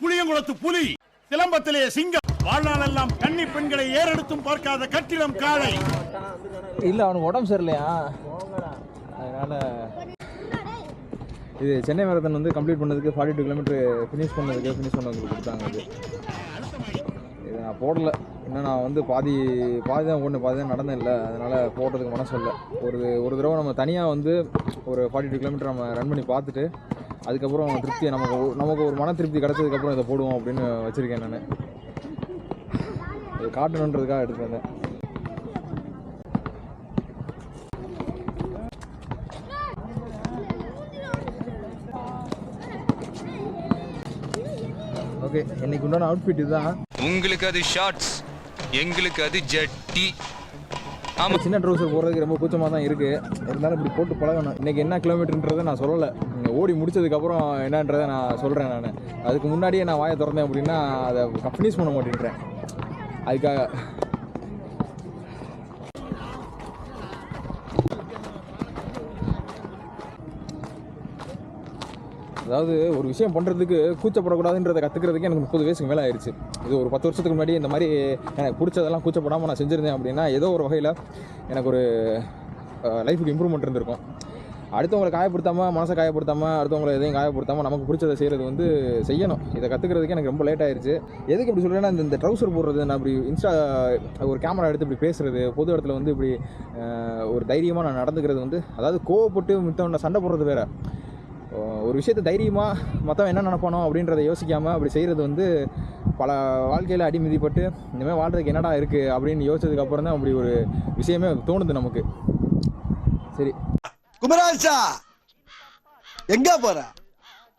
புளியங்குளத்து புலி சிலம்பத்திலே சிங்கம். வாழ்நாளெல்லாம் கன்னி பெண்களை ஏறெடுத்தும் பார்க்காத கட்டிடம் காளை. இல்லை அவனுக்கு உடம்பு சரியில்லையா? அதனால் இது சென்னை மேரத்தான் வந்து கம்ப்ளீட் பண்ணதுக்கு ஃபார்ட்டி டூ கிலோமீட்டர் ஃபினிஷ் பண்ணதுக்கு ஃபினிஷ் பண்ணதுக்கு கொடுத்தாங்க அது. இது நான் போடல. இன்னும் நான் வந்து பாதி பாதி தான் ஒன்று பாதி தான் நடந்தேன் இல்லை. அதனால் போடுறதுக்கு மனசு இல்லை. ஒரு ஒரு தடவை நம்ம தனியாக வந்து ஒரு ஃபார்ட்டி டூ கிலோமீட்டர் நம்ம ரன் பண்ணி பார்த்துட்டு அதுக்கப்புறம் திருப்தி நமக்கு நமக்கு ஒரு மன திருப்தி கிடச்சதுக்கப்புறம் இதை போடுவோம் அப்படின்னு வச்சுருக்கேன் நான். இது காட்டணுன்றதுக்காக எடுத்துட்டு வந்தேன் ஓகே இன்னைக்கு உண்டான அவுட்ஃபிட் இதுதான். உங்களுக்கு அது ஷார்ட்ஸ் எங்களுக்கு அது ஜட்டி ஆமா. சின்ன ட்ரௌசர் போடுறதுக்கு ரொம்ப கூச்சமாக தான் இருக்குது இருந்தாலும் இப்படி போட்டு பழகணும். இன்றைக்கி என்ன கிலோமீட்டர்ன்றதை நான் சொல்லலை. ஓடி முடிச்சதுக்கப்புறம் என்னன்றதை நான் சொல்கிறேன் நான். அதுக்கு முன்னாடியே நான் வாயை திறந்தேன் அப்படின்னா அதை ஃபினிஷ் பண்ண மாட்டேங்கிறேன் அதுக்காக அதாவது ஒரு விஷயம் பண்ணுறதுக்கு கூச்சப்படக்கூடாதுன்றதை கற்றுக்கிறதுக்கு எனக்கு முப்பது வயசுக்கு மேலே ஆயிடுச்சு இது ஒரு பத்து வருஷத்துக்கு முன்னாடி இந்த மாதிரி எனக்கு பிடிச்சதெல்லாம் கூச்சப்படாமல் நான் செஞ்சுருந்தேன் அப்படின்னா ஏதோ ஒரு வகையில் எனக்கு ஒரு லைஃபுக்கு இம்ப்ரூவ்மெண்ட் இருந்திருக்கும். அடுத்தவங்களை காயப்படுத்தாமல் மனசை காயப்படுத்தாமல் அடுத்தவங்களை எதையும் காயப்படுத்தாமல் நமக்கு பிடிச்சதை செய்கிறது வந்து செய்யணும். இதை கற்றுக்கிறதுக்கு எனக்கு ரொம்ப லேட் ஆயிடுச்சு எதுக்கு இப்படி சொல்கிறேன்னா இந்த இந்த ட்ரௌசர் போடுறது நான் இப்படி இன்ஸ்டா ஒரு கேமரா எடுத்து இப்படி பேசுகிறது பொது இடத்துல வந்து இப்படி ஒரு தைரியமாக நான் நடந்துக்கிறது வந்து அதாவது கோவப்பட்டு மித்தவனை சண்டை போடுறது வேறு. ஒரு விஷயத்தை தைரியமாக மற்றவன் என்ன நினைப்பானோ அப்படின்றத யோசிக்காமல் அப்படி செய்கிறது வந்து பல வாழ்க்கையில் அடிமதிப்பட்டு இனிமேல் வாழ்றதுக்கு என்னடா இருக்குது அப்படின்னு யோசிச்சதுக்கப்புறம் தான் அப்படி ஒரு விஷயமே தோணுது நமக்கு. சரி. குமராஜா எங்க போற?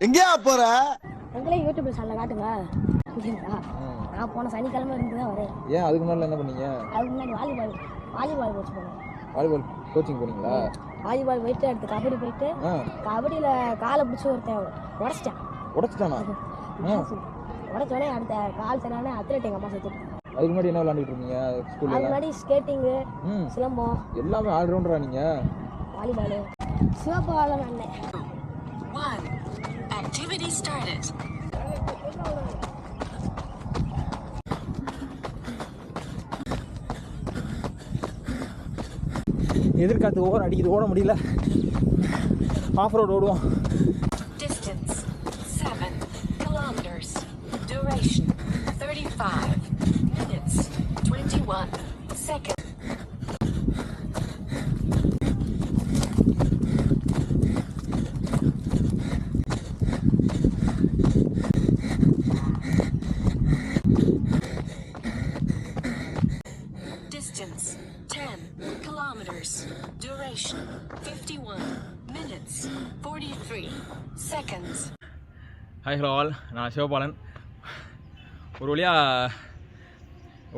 எங்கயா போற? எங்களே யூடியூப்ல சேனல் காட்டுங்க. நான் போன சனிக்கிழமை இருந்து தான் வரேன். ஏன் அதுக்கு முன்னாடி என்ன பண்ணீங்க? அதுக்கு முன்னாடி வாலிபால் வாலிபால் கோச் போனேன். வாலிபால் கோச்சிங் போனீங்களா? வாலிபால் போயிட்டு அடுத்து கபடி போயிட்டு கபடியில் காலை பிடிச்சி ஒருத்தன் உடச்சிட்டேன். உடச்சிட்டானா? ஆ. உடச்சோடனே அடுத்த கால் சரியான அத்லெட் எங்கள் அம்மா சேர்த்து அதுக்கு முன்னாடி என்ன விளாண்டுட்டு இருந்தீங்க? அது ஸ்கூல்ல முன்னாடி ஸ்கேட்டிங்கு ம். சிலம்பம். எல்லாமே ஆல்ரவுண்டரா நீங்கள் வாலிபால் சிவப்பாலம் அண்ணன் One. Activity started. எதிர்காத்து ஓவர் அடிக்குது ஓட முடியல ஆஃப் ரோடு ஓடுவோம் Distance. Seven kilometers. Duration. Thirty-five minutes. Twenty-one seconds. hi hello all நான் சிவபாலன். ஒரு வழியாக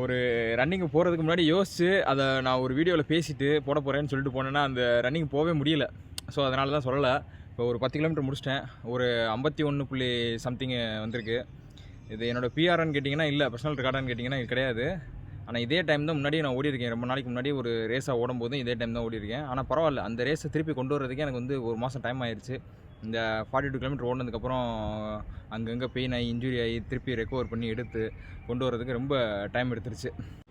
ஒரு ரன்னிங் போகிறதுக்கு முன்னாடி யோசித்து அதை நான் ஒரு வீடியோவில் பேசிவிட்டு போட போகிறேன்னு சொல்லிட்டு போனேன்னா அந்த ரன்னிங் போகவே முடியல. ஸோ அதனால தான் சொல்லலை. இப்போ ஒரு பத்து கிலோமீட்டர் முடிச்சிட்டேன். ஒரு ஐம்பத்தி ஒன்று புள்ளி சம்திங்கு வந்திருக்கு. இது என்னோடய பிஆர்னு கேட்டிங்கன்னா இல்லை பர்சனல் ரெக்கார்டான்னு கேட்டிங்கன்னா இது கிடையாது. ஆனால் இதே டைம் தான் முன்னாடி நான் ஓடிருக்கேன் ரொம்ப நாளைக்கு முன்னாடி ஒரு ரேஸாக ஓடும்போதும் இதே டைம் தான் ஓடிருக்கேன் ஆனால் பரவாயில்ல. அந்த ரேஸை திருப்பி கொண்டு வரதுக்கு எனக்கு வந்து ஒரு மாதம் டைம் ஆயிடுச்சு இந்த ஃபார்ட்டி டூ கிலோமீட்டர் ஓடினதுக்கப்புறம் அங்கங்கே பெயின் ஆகி இன்ஜுரி ஆகி திருப்பி ரெக்கவர் பண்ணி எடுத்து கொண்டு வரதுக்கு ரொம்ப டைம் எடுத்துருச்சு.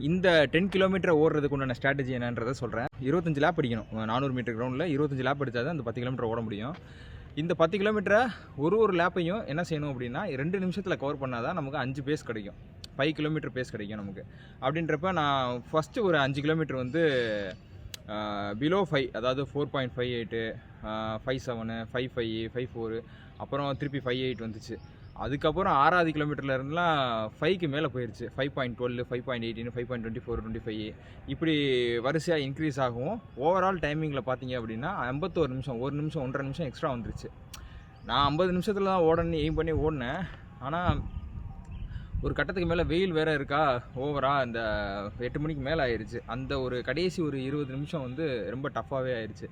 இந்த டென் கிலோமீட்டர் ஓடுறதுக்கு உண்டான ஸ்ட்ராட்டஜி என்னன்றதை சொல்கிறேன் இருபத்தஞ்சு லேப் அடிக்கணும். நானூறு மீட்டர் கிரவுண்டில் இருபத்தஞ்சு லேப் அடித்தா தான் அந்த பத்து கிலோமீட்டர் ஓட முடியும். இந்த பத்து கிலோமீட்டரை ஒரு ஒரு லேப்பையும் என்ன செய்யணும் அப்படின்னா ரெண்டு நிமிஷத்தில் கவர் பண்ணால் தான் நமக்கு அஞ்சு பேஸ் கிடைக்கும். ஃபைவ் கிலோமீட்டர் பேஸ் கிடைக்கும் நமக்கு. அப்படின்றப்ப நான் ஃபஸ்ட்டு ஒரு அஞ்சு கிலோமீட்டர் வந்து பிலோ ஃபைவ் அதாவது four point five eight five seven five five five four அப்புறம் திருப்பி ஃபைவ் எயிட் வந்துச்சு. அதுக்கப்புறம் ஆறாவது கிலோமீட்டர்லேருந்துலாம் ஃபைவ்க்கு மேலே போயிடுச்சு five point twelve five point eighteen five point twenty four twenty five இப்படி வரிசையாக இன்க்ரீஸ் ஆகும் ஓவரால் டைமிங்கில் பார்த்தீங்க அப்படின்னா ஐம்பத்தோரு நிமிஷம் ஒரு நிமிஷம் ஒன்றரை நிமிஷம் எக்ஸ்ட்ரா வந்துருச்சு. நான் ஐம்பது நிமிஷத்தில் தான் ஓடணும்னு எய்ம் பண்ணி ஓடினேன். ஆனால் ஒரு கட்டத்துக்கு மேலே வெயில் வேறு இருக்கா? ஓவராக இந்த எட்டு மணிக்கு மேலே ஆயிடுச்சு அந்த ஒரு கடைசி ஒரு இருபது நிமிஷம் வந்து ரொம்ப டஃப்பாகவே ஆயிடுச்சு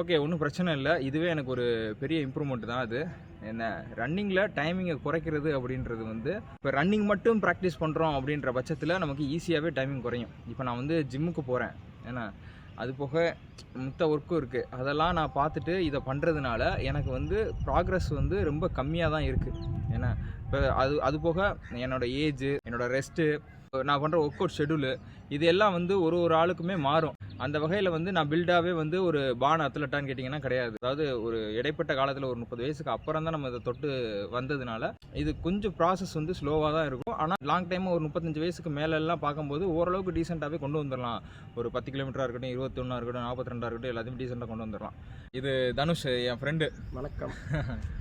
ஓகே ஒன்றும் பிரச்சனை இல்லை. இதுவே எனக்கு ஒரு பெரிய இம்ப்ரூவ்மெண்ட் தான் அது. என்ன ரன்னிங்கில் டைமிங்கை குறைக்கிறது அப்படின்றது வந்து இப்போ ரன்னிங் மட்டும் ப்ராக்டிஸ் பண்ணுறோம் அப்படின்ற பட்சத்தில் நமக்கு ஈஸியாகவே டைமிங் குறையும். இப்போ நான் வந்து ஜிம்முக்கு போகிறேன் ஏன்னா அது போக மொத்த ஒர்க்கும் இருக்குது அதெல்லாம் நான் பார்த்துட்டு இதை பண்ணுறதுனால எனக்கு வந்து ப்ராக்ரஸ் வந்து ரொம்ப கம்மியாக தான் இருக்குது ஏன்னா இப்போ அது அது போக என்னோட ஏஜ் என்னோட ரெஸ்ட்டு நான் பண்ணுற ஒர்க் அவுட் ஷெடியூலு இது எல்லாம் வந்து ஒரு ஒரு ஆளுக்குமே மாறும். அந்த வகையில் வந்து நான் பில்டாகவே வந்து ஒரு பான் அத்லட்டான்னு கேட்டிங்கன்னா கிடையாது. அதாவது ஒரு இடைப்பட்ட காலத்தில் ஒரு முப்பது வயசுக்கு அப்புறம் தான் நம்ம இதை தொட்டு வந்ததுனால இது கொஞ்சம் ப்ராசஸ் வந்து ஸ்லோவாக தான் இருக்கும். ஆனால் லாங் டைம் ஒரு முப்பத்தஞ்சு வயசுக்கு மேலெல்லாம் பார்க்கும்போது ஓரளவுக்கு டீசெண்டாகவே கொண்டு வந்துடலாம் ஒரு பத்து கிலோமீட்டராக இருக்கட்டும் இருபத்தொன்னா இருக்கட்டும் நாற்பத்தி ரெண்டாக இருக்கட்டும் எல்லாத்தையும் டீசெண்டாக கொண்டு வந்துடலாம் இது தனுஷ் என் ஃப்ரெண்டு வணக்கம்.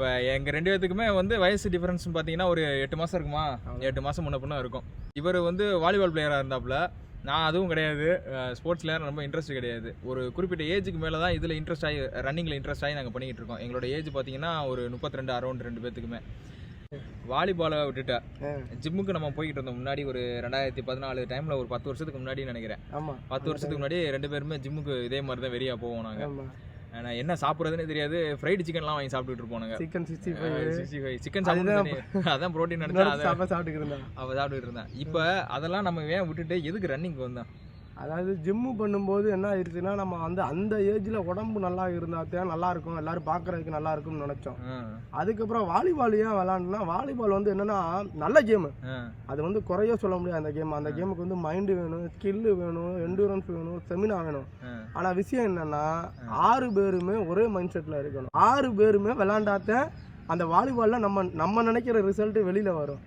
இப்போ எங்கள் ரெண்டு பேத்துக்குமே வந்து வயசு டிஃபரன்ஸ் பார்த்தீங்கன்னா ஒரு எட்டு மாதம் இருக்குமா? எட்டு மாதம் முன்ன பின்ன இருக்கும். இவர் வந்து வாலிபால் பிளேயராக இருந்தாப்புல நான் அதுவும் கிடையாது. ஸ்போர்ட்ஸில் ரொம்ப இன்ட்ரெஸ்ட் கிடையாது. ஒரு குறிப்பிட்ட ஏஜுக்கு மேலே தான் இதில் இன்ட்ரெஸ்ட் ஆகி ரன்னிங்கில் இன்ட்ரெஸ்ட் ஆகி நாங்கள் பண்ணிக்கிட்டு இருக்கோம். எங்களோட ஏஜ் பார்த்தீங்கன்னா ஒரு முப்பத்தி ரெண்டு அரௌண்ட் ரெண்டு பேத்துக்குமே வாலிபாலை விட்டுட்டேன் ஜிம்முக்கு நம்ம போய்கிட்டு இருந்தோம் முன்னாடி ஒரு ரெண்டாயிரத்தி பதினாலு டைமில் ஒரு பத்து வருஷத்துக்கு முன்னாடி நினைக்கிறேன். பத்து வருஷத்துக்கு முன்னாடி ரெண்டு பேருமே ஜிம்முக்கு இதே மாதிரி தான் வெறியா போவோம் நாங்கள் ஆனால் என்ன சாப்பிட்றதுன்னு தெரியாது. ஃப்ரைடு சிக்கன்லாம் வாங்கி சாப்பிட்டுட்டு நாங்கள் chicken sixty five sixty five chicken சாப்பிட்டு அதான் ப்ரோட்டீன் நினைச்சா அதை சாப்பாடு சாப்பிட்டுக்கிட்டு இருந்தேன். அவள் சாப்பிட்டுட்டு இருந்தேன். இப்போ அதெல்லாம் நம்ம ஏன் விட்டுட்டு எதுக்கு ரன்னிங் வந்தோம் அதாவது ஜிம்மு பண்ணும்போது என்ன ஆயிடுச்சுன்னா நம்ம வந்து அந்த ஏஜ்ல உடம்பு நல்லா இருந்தா தான் நல்லா இருக்கும். எல்லாரும் பார்க்கறதுக்கு நல்லா இருக்கும்னு நினைச்சோம். அதுக்கப்புறம் வாலிபால் ஏன் விளாண்டுனா வாலிபால் வந்து என்னன்னா நல்ல கேம் அது வந்து குறைய சொல்ல முடியாது அந்த கேம் அந்த கேமுக்கு வந்து மைண்டு வேணும் ஸ்கில்லு வேணும் எண்டூரன்ஸ் வேணும் செமினா வேணும். ஆ. ஆனா விஷயம் என்னன்னா ஆறு பேருமே ஒரே மைண்ட் செட்ல இருக்கணும். ஆறு பேருமே விளாண்டாதான் அந்த வாலிபால்ல நம்ம நம்ம நினைக்கிற ரிசல்ட் வெளியில வரும்.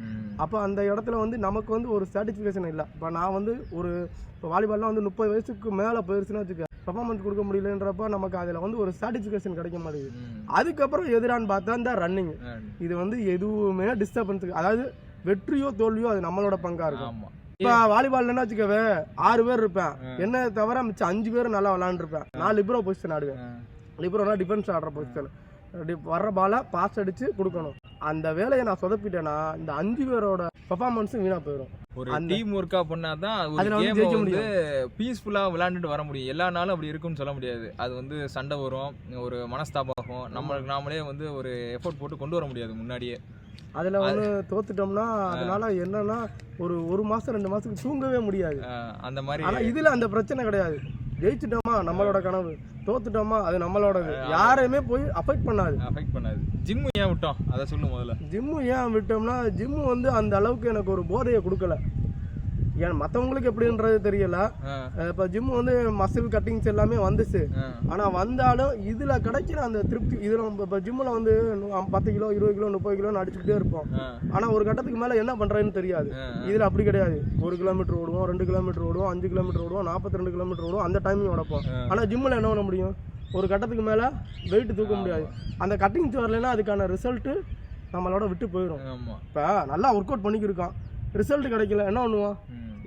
அப்போ அந்த இடத்துல வந்து நமக்கு வந்து ஒரு சாட்டிஸ்ஃபேக்ஷன் இல்லை. இப்போ நான் வந்து ஒரு இப்போ வாலிபால்லாம் வந்து முப்பது வயசுக்கு மேலே போயிருச்சுன்னா வச்சுக்க பர்ஃபார்மன்ஸ் கொடுக்க முடியலன்றப்ப நமக்கு அதில் வந்து ஒரு சாட்டிஸ்ஃபேக்ஷன் கிடைக்க மாட்டேங்குது. அதுக்கப்புறம் எதிரான்னு பார்த்தா இந்த ரன்னிங் இது வந்து எதுவுமே டிஸ்டர்பன்ஸுக்கு அதாவது வெற்றியோ தோல்வியோ அது நம்மளோட பங்கா இருக்கும். இப்போ வாலிபால் என்ன வச்சுக்கவே ஆறு பேர் இருப்பேன். என்ன தவிர மிச்சம் அஞ்சு பேர் நல்லா விளாண்டுருப்பேன். நான் லிப்ரோ பொசிஷன் ஆடுவேன். லிப்ரோனா டிஃபென்ஸ் ஆடுற பொசிஷன் வர்ற பாலை பாஸ் அடிச்சு கொடுக்கணும். அந்த வேலையை நான் சொதப்பிட்டேன்னா இந்த அஞ்சு பேரோட பெர்ஃபார்மன்ஸும் வீணா போயிடும். ஒரு டீம் ஒர்க்கா பண்ணாதான் ஒரு கேம் வந்து பீஸ்ஃபுல்லா விளையாண்டுட்டு வர முடியும். எல்லா நாளும் அப்படி இருக்கும்னு சொல்ல முடியாது. அது வந்து சண்டை வரும் ஒரு மனஸ்தாபம் ஆகும் நம்மளுக்கு நாமளே வந்து ஒரு எஃபோர்ட் போட்டு கொண்டு வர முடியாது முன்னாடியே. அதுல வந்து தோத்துட்டோம்னா அதனால என்னன்னா ஒரு ஒரு மாசம் ரெண்டு மாசத்துக்கு தூங்கவே முடியாது. அந்த மாதிரி ஆனா இதுல அந்த பிரச்சனை கிடையாது. ஜெயிச்சிட்டோமா? நம்மளோட கனவு. தோத்துட்டோமா? அது நம்மளோடது. யாரையுமே போய் அஃபெக்ட் பண்ணாது. அஃபெக்ட் பண்ணாது. ஜிம் ஏன் விட்டோம் அதை சொல்லு முதல்ல. ஜிம்மு ஏன் விட்டோம்னா ஜிம்மு வந்து அந்த அளவுக்கு எனக்கு ஒரு போதையை கொடுக்கல. ஏன் மற்றவங்களுக்கு எப்படின்றது தெரியல. இப்போ ஜிம்மு வந்து மசில் கட்டிங்ஸ் எல்லாமே வந்துச்சு. ஆ, ஆனா வந்தாலும் இதுல கிடைக்கிற அந்த திருப்தி இதுல இப்போ ஜிம்மில் வந்து பத்து கிலோ இருபது கிலோ முப்பது கிலோன்னு அடிச்சுக்கிட்டே இருப்போம். ஆ, ஆனா ஒரு கட்டத்துக்கு மேல என்ன பண்றதுன்னு தெரியாது. இதுல அப்படி கிடையாது. ஒரு கிலோமீட்டர் ஓடுவோம் ரெண்டு கிலோமீட்டர் ஓடுவோம் அஞ்சு கிலோமீட்டர் ஓடுவோம் நாற்பத்தி ரெண்டு கிலோமீட்டர் ஓடுவோம் அந்த டைமிங் உடப்போம். ஆ. ஆனா ஜிம்மில் என்ன பண்ண முடியும்? ஒரு கட்டத்துக்கு மேல வெயிட் தூக்க முடியாது. அந்த கட்டிங்ஸ் வரலைன்னா அதுக்கான ரிசல்ட்டு நம்மளோட விட்டு போயிடும் இப்போ நல்லா ஒர்க் அவுட் பண்ணிக்கிருக்கான். ரிசல்ட் கிடைக்கல. என்ன பண்ணுவான்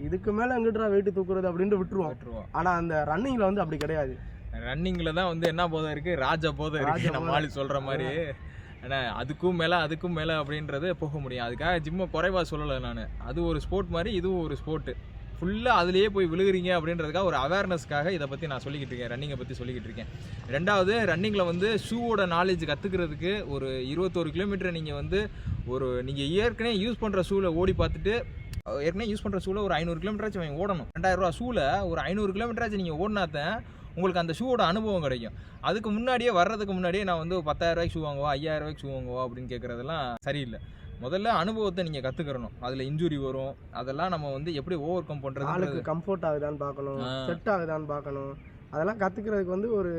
இதுக்கு மேல எங்கிட்டா வெயிட் தூக்குறது அப்படின்ட்டு விட்டுருவான் விட்டுருவோம். ஆனா அந்த ரன்னிங்ல வந்து அப்படி கிடையாது. ரன்னிங்ல தான் வந்து என்ன போதை இருக்கு? ராஜா போதை இருக்கு. நம்ம. ஆளு சொல்ற மாதிரி. ஏன்னா அதுக்கும் மேல அதுக்கும் மேல அப்படின்றது போக முடியும் அதுக்காக ஜிம்மை குறைவா சொல்லலை நான். அது ஒரு ஸ்போர்ட் மாதிரி இதுவும் ஒரு ஸ்போர்ட் ஃபுல்லாக அதுலேயே போய் விழுகுறீங்க அப்படின்றதுக்காக ஒரு அவேர்னஸ்க்காக இதை பற்றி நான் சொல்லிக்கிட்டு இருக்கேன். ரன்னிங்கை பற்றி சொல்லிக்கிட்டு இருக்கேன். ரெண்டாவது ரன்னிங்கில் வந்து ஷூவோட நாலேஜ் கற்றுக்கிறதுக்கு ஒரு இருபத்தோரு கிலோமீட்டர் நீங்கள் வந்து ஒரு நீங்கள் ஏற்கனவே யூஸ் பண்ணுற ஷூவில் ஓடி பார்த்துட்டு ஏற்கனவே யூஸ் பண்ணுற ஷூவில் ஒரு ஐநூறு கிலோமீட்டராச்சும் ஓடணும். ரெண்டாயிரம் ரூபா ஷூவில் ஒரு ஐநூறு கிலோமீட்டராச்சும் நீங்கள் ஓடினாத்தான் உங்களுக்கு அந்த ஷூவோட அனுபவம் கிடைக்கும். அதுக்கு முன்னாடியே வர்றதுக்கு முன்னாடியே நான் வந்து பத்தாயிரரூவாய்க்கு ஷூ வாங்குவா ஐயாயிரம் ரூபாய்க்கு ஷூ வாங்குவா அப்படின்னு கேட்குறதெல்லாம் சரியில்லை. முதல்ல அனுபவத்தை நீங்கள் கற்றுக்கிறணும் அதில் இன்ஜுரி வரும். அதெல்லாம் நம்ம வந்து எப்படி ஓவர் கம் ஆளுக்கு பண்ணுறது கம்ஃபர்ட் ஆகுதான்னு பார்க்கணும். செட் ஆகுதான்னு பார்க்கணும். அதெல்லாம் கத்துக்கிறதுக்கு வந்து ஒரு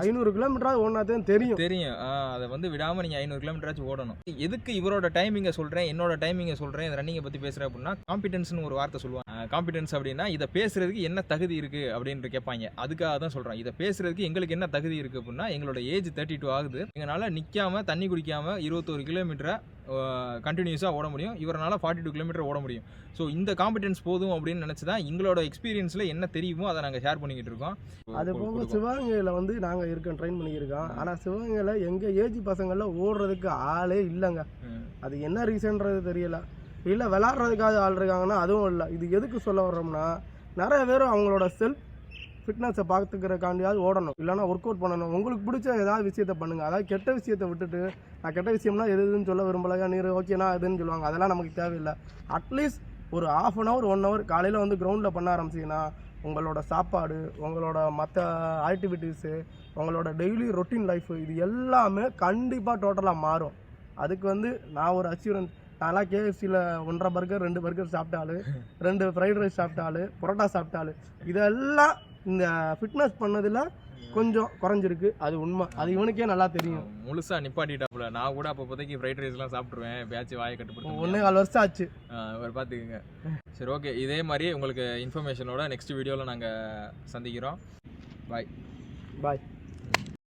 ஐநூறு கிலோமீட்டராவது ஓடினாதான் தெரியும். தெரியும். அதை வந்து விடாமல் நீங்கள் ஐநூறு கிலோமீட்டராச்சும் ஓடணும். எதுக்கு இவரோட டைமிங்கை சொல்கிறேன் என்னோட டைமிங்கை சொல்கிறேன் இந்த ரன்னிங்கை பற்றி பேசுகிறேன் அப்படின்னா காம்பிடன்ஸ்னு ஒரு வார்த்தை சொல்லுவாங்க. காம்பிடன்ஸ் அப்படின்னா இதை பேசுறதுக்கு என்ன தகுதி இருக்குது அப்படின்னு கேட்பாங்க. அதுக்காக தான் சொல்கிறேன் இதை பேசுறதுக்கு எங்களுக்கு என்ன தகுதி இருக்குது அப்படின்னா எங்களோட ஏஜ் தேர்ட்டி டூ ஆகுது. எங்களால் நிற்காம தண்ணி குடிக்காம இருபத்தோரு கிலோமீட்டரை கண்டினியூஸாக ஓட முடியும். இவரால் ஃபார்ட்டி டூ கிலோமீட்டர் ஓட முடியும். ஸோ இந்த காம்பிடன்ஸ் போதும் அப்படின்னு நினச்சி தான் எங்களோட எக்ஸ்பீரியன்ஸில் என்ன தெரியுமோ அதை நாங்கள் ஷேர் பண்ணிக்கிட்டு இருக்கோம். அது போக. சிவகங்கையில் வந்து நாங்கள் இருக்கோம் ட்ரெயின் பண்ணியிருக்கோம். ஆனால் சிவகங்கையில் எங்கள் ஏஜ் பசங்களில் ஓடுறதுக்கு ஆளே இல்லைங்க. அது என்ன ரீசன்றது தெரியல. இல்லை விளாட்றதுக்காக ஆள் இருக்காங்கன்னா அதுவும் இல்லை. இது எதுக்கு சொல்ல வர்றோம்னா நிறைய பேர் அவங்களோட செல்ஃப் ஃபிட்னஸை பார்த்துக்கிறக்காண்டியாவது ஓடணும். இல்லைன்னா ஒர்க் அவுட் பண்ணணும். உங்களுக்கு பிடிச்ச ஏதாவது விஷயத்த பண்ணுங்க. அதாவது கெட்ட விஷயத்தை விட்டுட்டு நான் கெட்ட விஷயம்னா எது எதுன்னு சொல்ல விரும்பலையா நீர் ஓகேனா எதுன்னு சொல்லுவாங்க. அதெல்லாம் நமக்கு தேவையில்லை. அட்லீஸ்ட் ஒரு half an hour one hour காலையில் வந்து கிரவுண்டில் பண்ண ஆரம்பிச்சிங்கன்னா உங்களோட சாப்பாடு உங்களோட மற்ற ஆக்டிவிட்டீஸு உங்களோட டெய்லி ரொட்டீன் லைஃப் இது எல்லாமே கண்டிப்பாக டோட்டலாக மாறும். அதுக்கு வந்து நான் ஒரு அச்சீவ்மெண்ட் நான்லாம் கேஎஃப்சியில் ஒன்றரை பர்கர் ரெண்டு பர்கர் சாப்பிட்டாலு ரெண்டு ஃப்ரைட் ரைஸ் சாப்பிட்டாலு பரோட்டா சாப்பிட்டாலு இதெல்லாம் இந்த ஃபிட்னஸ் பண்ணதில் கொஞ்சம் குறைஞ்சிருக்கு. அது உண்மை. அது இவனுக்கே நல்லா தெரியும். முழுசா நிப்பாட்டிட்டாப்புல. நான் கூட அப்போ இப்போதைக்கு ஃப்ரைட் ரைஸ்லாம் சாப்பிட்ருவேன் பேச்சு வாயை கட்டுப்படுத்த ஒன்றே கால் வருஷம் ஆச்சு. ஒரு பார்த்துக்குங்க சரி ஓகே இதே மாதிரி உங்களுக்கு இன்ஃபர்மேஷனோட நெக்ஸ்ட் வீடியோவில் நாங்கள் சந்திக்கிறோம். பாய் பாய்